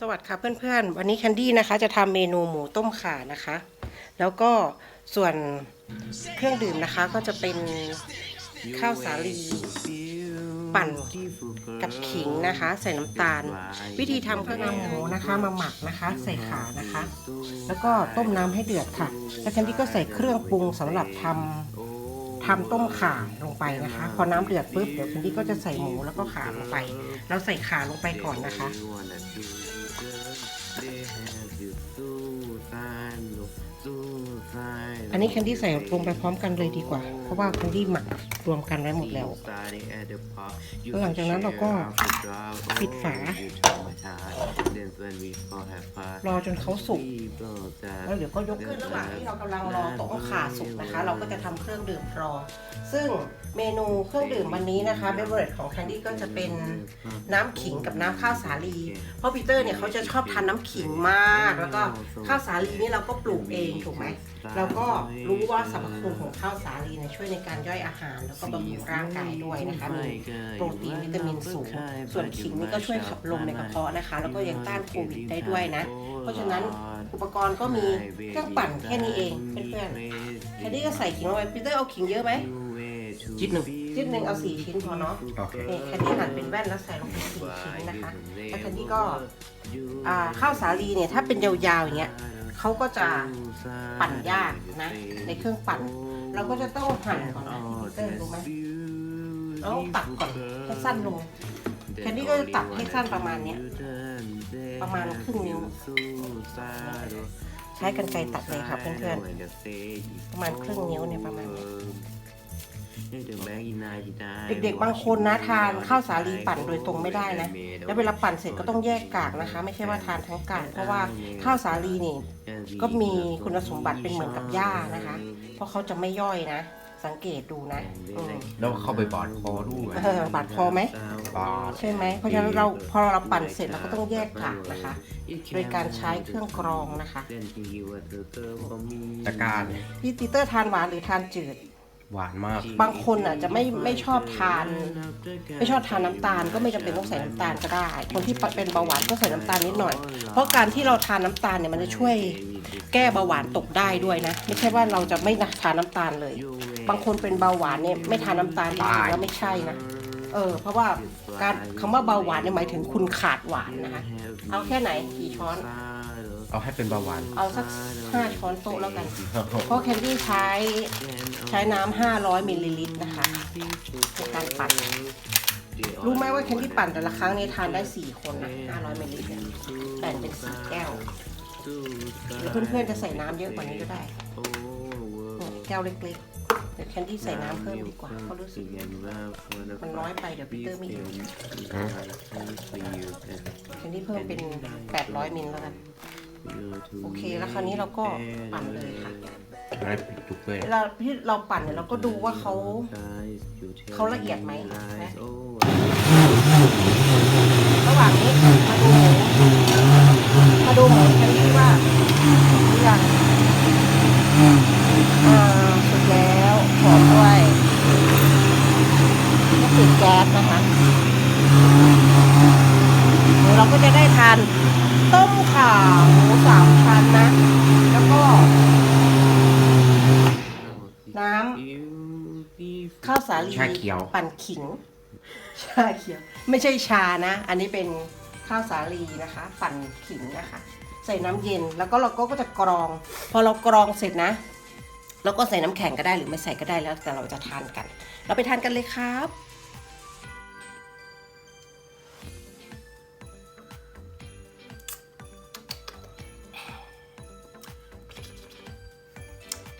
สวัสดีค่ะเพื่อนๆ วันนี้แคนดี้นะคะจะทำเมนูหมูต้มข่านะคะ แล้วก็ส่วนเครื่องดื่มนะคะก็จะเป็นข้าวสาลี ปั่นกับขิงนะคะ ใส่น้ำตาล วิธีทำก็นำหมูนะคะมาหมักนะคะ ใส่ขานะคะ แล้วก็ต้มน้ำให้เดือดค่ะ แล้วแคนดี้ก็ใส่เครื่องปรุงสำหรับทำ ทำต้มข่าลงไปนะคะ พอน้ำเดือดปุ๊บเดี๋ยวคุณดี้ก็จะใส่หมูแล้วก็ขาลงไป แล้วใส่ขาลงไปก่อนนะคะ อันนี้แคนดี้ใส่ลงไปพร้อมกันเลยดีกว่า เพราะว่าแคนดี้หมักรวมกันไว้หมดแล้วแล้ว หลังจากนั้นเราก็ปิดฝา รอจนเขาสุก แล้วเดี๋ยวก็ยกขึ้นระหว่างที่เรากำลังรอต้มข่าสุกนะคะ เราก็จะทำเครื่องดื่มรอ ซึ่งเมนูเครื่องดื่มวันนี้นะคะเบเวอร์เรจของแคนดี้ก็จะเป็นน้ำขิงกับน้ำข้าวสาลี เพราะปีเตอร์เนี่ยเขาจะชอบทานน้ำขิงมาก แล้วก็ข้าวสาลีนี่เราก็ปลูกเองถูกไหมเราก็รู้ว่าสรรพคุณของข้าวสาลีเนี่ยช่วยในการย่อยอาหาร แล้วก็บำรุงร่างกายด้วยนะคะมีโปรตีนวิตามินสูง ส่วนขิงนี่ก็ช่วยขับลมในกระเพาะนะคะ แล้วก็ยังต้านโควิดได้ด้วยนะ เพราะฉะนั้นอุปกรณ์ก็มีเครื่องปั่นแค่นี้เองเพื่อนๆแค่นี้ก็ใส่ขิงลงไปปีเตอร์เอาขิงเยอะไหมจิ๊ดหนึ่งชิ้นหนึ่งเอาสี่ชิ้นพอเนาะโอเคนี่แคนดี้หั่นเป็นแว่นแล้วใส่ลงไปสี่ชิ้นนะคะแล้วแคนดี้ก็อ่าข้าวสาลีเนี่ยถ้าเป็นยาวๆอย่างเงี้ย เขาก็จะปั่นยากนะในเครื่องปั่น เราก็จะต้องหั่นก่อนนะพี่เตอร์รู้ไหมแล้วตัดก่อนให้สั้นลงแคนดี้ก็จะตัดให้สั้นประมาณเนี้ยประมาณครึ่งนิ้วใช้กรรไกรตัดเลยค่ะเพื่อนๆประมาณครึ่งนิ้วเนี่ยประมาณนี้ เด็กๆบางคนนะทานข้าวสาลีปั่นโดยตรงไม่ได้นะแล้วเวลาปั่นเสร็จก็ต้องแยกกากนะคะ ไม่ใช่ว่าทานทั้งกากเพราะว่าข้าวสาลีนี่ก็มีคุณสมบัติเป็นเหมือนกับหญ้านะคะ เพราะเขาจะไม่ย่อยนะ สังเกตดูนะอืมแล้วเข้าไปบาดคอด้วยเออบาดคอไหม บาดใช่ไหมเพราะฉะนั้นเราพอเราปั่นเสร็จเราก็ต้องแยกกากนะคะ โดยการใช้เครื่องกรองนะคะ ตะกร้าร พี่ปีเตอร์ทานหวานหรือทานจืด หวานมาก บางคนอะจะไม่ไม่ชอบทาน ไม่ชอบทานน้ำตาล ก็ไม่จำเป็นต้องใส่น้ำตาลก็ได้ คนที่เป็นเบาหวานก็ใส่น้ำตาลนิดหน่อย เพราะการที่เราทานน้ำตาลเนี่ยมันจะช่วยแก้เบาหวานตกได้ด้วยนะ ไม่ใช่ว่าเราจะไม่ทานน้ำตาลเลย บางคนเป็นเบาหวานเนี่ยไม่ทานน้ำตาลจริงๆแล้วไม่ใช่นะเออ เพราะว่า การคำว่าเบาหวานเนี่ยหมายถึงคุณขาดหวานนะคะ เอาแค่ไหนกี่ช้อน เอาให้เป็นเบาหวานเอาสักห้าช้อนโต๊ะแล้วกัน เพราะแคนดี้ใช้ใช้น้ำ500มิลลิลิตรนะคะในการปั่น รู้ไหมว่าแคนดี้ปั่นแต่ละครั้งเนี่ยทานได้ 4 คนนะ500มิลลิลิตรเนี่ยแบ่งเป็น4แก้วหรือเพื่อนๆจะใส่น้ำเยอะกว่านี้ก็ได้เนี่ยแก้วเล็กๆเดี๋ยวแคนดี้ใส่น้ำเพิ่มดีกว่าเพราะรู้สึกมันน้อยไปเดี๋ยวพีเตอร์ไม่อยู่แคนดี้เพิ่มเป็น 800มิลแล้วกันโอเคแล้วคราวนี้เราก็ปั่นเลยค่ะให้วยเวลาที่เราปั่นเนี่ยเราก็ดูว่าเขาเขาละเอียดไหมนะระหว่างนี้มาดูหมูมาดูหมูแคนดี้ว่าหรือยังอ่าสุกแล้วหอมด้วยก็ปิดแก๊สนะคะเดี๋ยวเราก็จะได้ทาน ต้มข่าหมูสามชั้นนะ แล้วก็ น้ำข้าวสาลีชาเขียว ปั่นขิง ชาเขียว ไม่ใช่ชานะ อันนี้เป็นข้าวสาลีนะคะ ปั่นขิงนะคะ ใส่น้ำเย็นแล้วก็เราก็จะกรอง พอเรากรองเสร็จนะเราก็ใส่น้ำแข็งก็ได้หรือไม่ใส่ก็ได้แล้วแต่เราจะทานกัน เราไปทานกันเลยครับ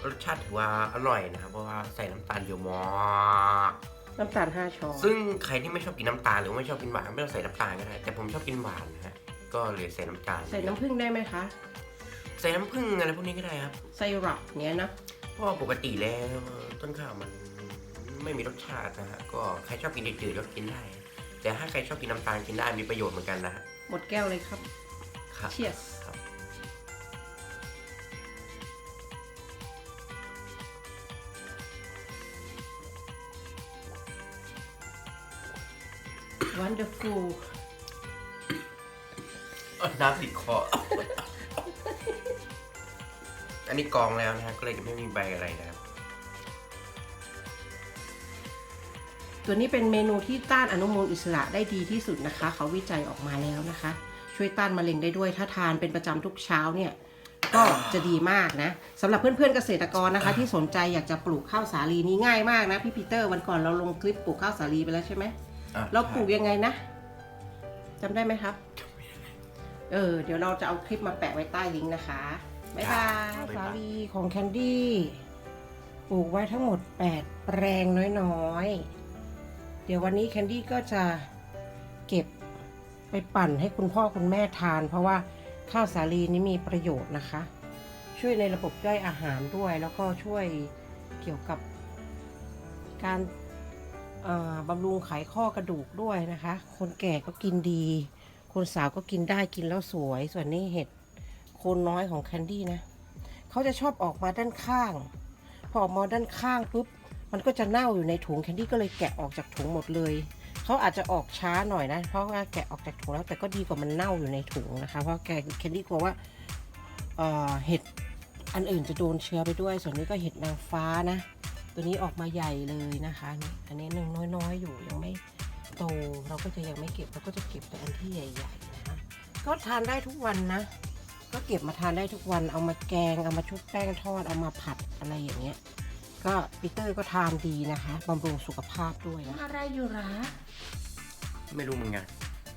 รสชาติถือว่าอร่อยนะครับ เพราะว่าใส่น้ำตาลเยอะมากน้ำตาลห้าช้อนซึ่งใครที่ไม่ชอบกินน้ำตาลหรือไม่ชอบกินหวานไม่ต้องใส่น้ำตาลก็ได้แต่ผมชอบกินหวานนะฮะก็เลยใส่น้ำตาลใส่น้ำผึ้งได้ไหมคะ ใส่น้ำผึ้งอะไรพวกนี้ก็ได้ครับไซรัปเนี้ยนะเพราะว่าปกติแล้วต้นข้าวมันไม่มีรสชาตินะฮะก็ใครชอบกินจืดๆก็กินได้ แต่ถ้าใครชอบกินน้ำตาลกินได้มีประโยชน์เหมือนกันนะฮะหมดแก้วเลยครับ ครับเชียสครับ wonderful น้ำติดคอ อันนี้กรองแล้วนะฮะก็เลยจะไม่มีใบอะไรนะครับ ตัวนี้เป็นเมนูที่ต้านอนุมูลอิสระได้ดีที่สุดนะคะ เขาวิจัยออกมาแล้วนะคะ ช่วยต้านมะเร็งได้ด้วย ถ้าทานเป็นประจำทุกเช้าเนี่ยก็จะดีมากนะสำหรับเพื่อนๆเกษตรกรนะคะ ที่สนใจอยากจะปลูกข้าวสาลีนี้ง่ายมากนะพี่ปีเตอร์วันก่อนเราลงคลิปปลูกข้าวสาลีไปแล้วใช่ไหม อะเราปลูกยังไงนะจำได้ไหมครับ เออ เดี๋ยวเราจะเอาคลิปมาแปะไว้ใต้ลิงก์นะคะ บ๊ายบายข้าวสาลีของแคนดี้ ปลูกไว้ทั้งหมด 8 แปลงน้อยๆ เดี๋ยววันนี้แคนดี้ก็จะเก็บไปปั่นให้คุณพ่อคุณแม่ทาน เพราะว่าข้าวสาลีนี้มีประโยชน์นะคะ ช่วยในระบบย่อยอาหารด้วย แล้วก็ช่วยเกี่ยวกับการอ่า บำรุงไขข้อกระดูกด้วยนะคะ คนแก่ก็กินดี คนสาวก็กินได้กินแล้วสวย ส่วนนี้เห็ดโคนน้อยของแคนดี้นะเขาจะชอบออกมาด้านข้าง พอออกมาด้านข้างปุ๊บมันก็จะเน่าอยู่ในถุงแคนดี้ก็เลยแกะออกจากถุงหมดเลยเขาอาจจะออกช้าหน่อยนะ เพราะว่าแกะออกจากถุงแล้วแต่ก็ดีกว่ามันเน่าอยู่ในถุงนะคะ เพราะแกแคนดี้กลัวว่าเอ่อเห็ดอันอื่นจะโดนเชื้อไปด้วย ส่วนนี้ก็เห็ดนางฟ้านะ ตัวนี้ออกมาใหญ่เลยนะคะนี่อันนี้หนึ่งน้อยๆ อยู่ยังไม่โต เราก็จะยังไม่เก็บเราก็จะเก็บแต่อันที่ใหญ่ๆนะคะก็ทานได้ทุกวันนะ ก็เก็บมาทานได้ทุกวันเอามาแกง เอามาชุบแป้งทอดเอามาผัดอะไรอย่างเงี้ย ก็ปีเตอร์ก็ทานดีนะคะบำรุงสุขภาพด้วยนะอะไรอยู่หรอไม่รู้เหมือนกัน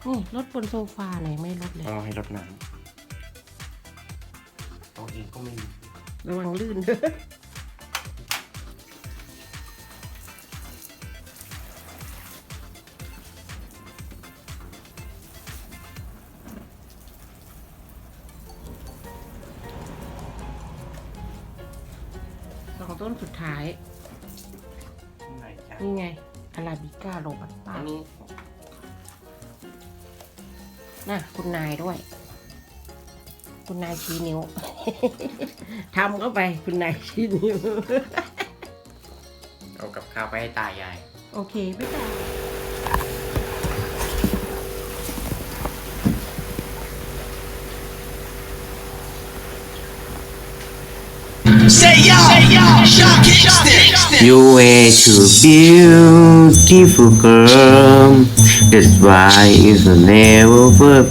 นี่รถบนโซฟาไหนไม่รถเลยเอาให้รดน้ำเอาเองก็ไม่มีระวังลื่นเด้อ สองต้นสุดท้าย ไหนจ้ะนี่ไงอาราบิก้าโรบัสต้าอันนี้น่ะคุณนายด้วย คุณนายชี้นิ้ว ทำเข้าไปคุณนายชี้นิ้ว เอากับข้าวไปให้ตายายโอเคไม่ได้ Say yo, say yo, shock it, stick, You way too beautiful girl. That's why it's a never work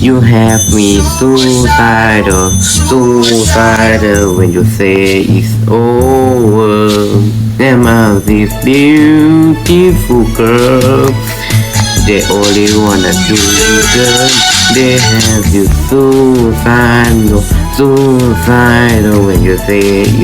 You have me suicidal Suicidal when you say it's over. Them are this beautiful girl. They only wanna do you good. They have you suicidal Suicidal when you say it's